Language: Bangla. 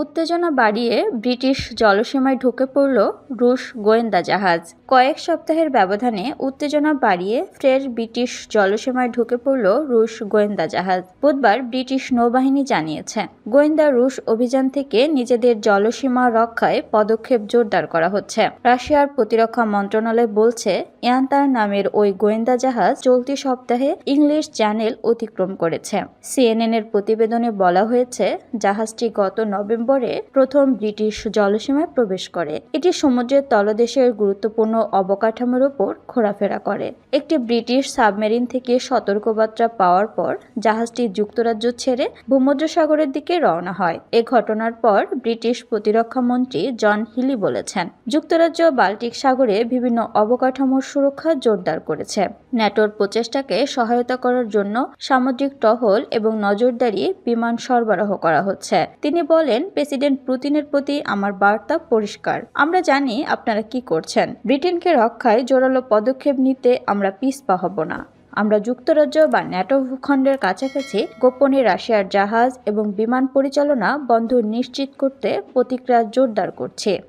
উত্তেজনা বাড়িয়ে ব্রিটিশ জলসীমায় ঢুকে পড়ল রুশ গোয়েন্দা জাহাজ। কয়েক সপ্তাহের ব্যবধানে উত্তেজনা বাড়িয়ে ফের ব্রিটিশ জলসীমায় ঢুকে পড়ল রুশ গোয়েন্দা জাহাজ। বুধবার ব্রিটিশ নৌবাহিনী জানিয়েছে, গোয়েন্দা রুশ অভিযান থেকে নিজেদের জলসীমা রক্ষায় পদক্ষেপ জোরদার করা হচ্ছে। রাশিয়ার প্রতিরক্ষা মন্ত্রণালয় বলছে, ইয়ান্তার নামের ওই গোয়েন্দা জাহাজ চলতি সপ্তাহে ইংলিশ চ্যানেল অতিক্রম করেছে। সিএনএন এর প্রতিবেদনে বলা হয়েছে, জাহাজটি গত নভেম্বরে প্রথম ব্রিটিশ জলসীমায় প্রবেশ করে। এটি সমুদ্রের তলদেশের গুরুত্বপূর্ণ অবকাঠামোর উপর ঘোরাফেরা করে। একটি ব্রিটিশ সাবমেরিন থেকে সতর্কবার্তা পাওয়ার পর জাহাজটি যুক্তরাজ্য ছেড়ে ভূমধ্যসাগরের দিকে রওনা হয়। এ ঘটনার পর ব্রিটিশ প্রতিরক্ষা মন্ত্রী জন হিলি বলেছেন, যুক্তরাজ্য বাল্টিক সাগরে বিভিন্ন অবকাঠামোর সুরক্ষা জোরদার করেছে। ন্যাটোর প্রচেষ্টাকে সহায়তা করার জন্য সামুদ্রিক টহল এবং নজরদারি বিমান সরবরাহ করা হচ্ছে। তিনি বলেন প্রেসিডেন্ট পুতিনের প্রতি আমার বার্তা পরিষ্কার। আমরা জানি আপনারা কি করছেন। ব্রিটেনকে রক্ষায় জোরালো পদক্ষেপ নিতে আমরা পিছপা হব না। আমরা যুক্তরাজ্য বা ন্যাটো ভূখণ্ডের কাছাকাছি গোপনে রাশিয়ার জাহাজ এবং বিমান পরিচালনা বন্ধ নিশ্চিত করতে প্রতিক্রিয়া জোরদার করছি।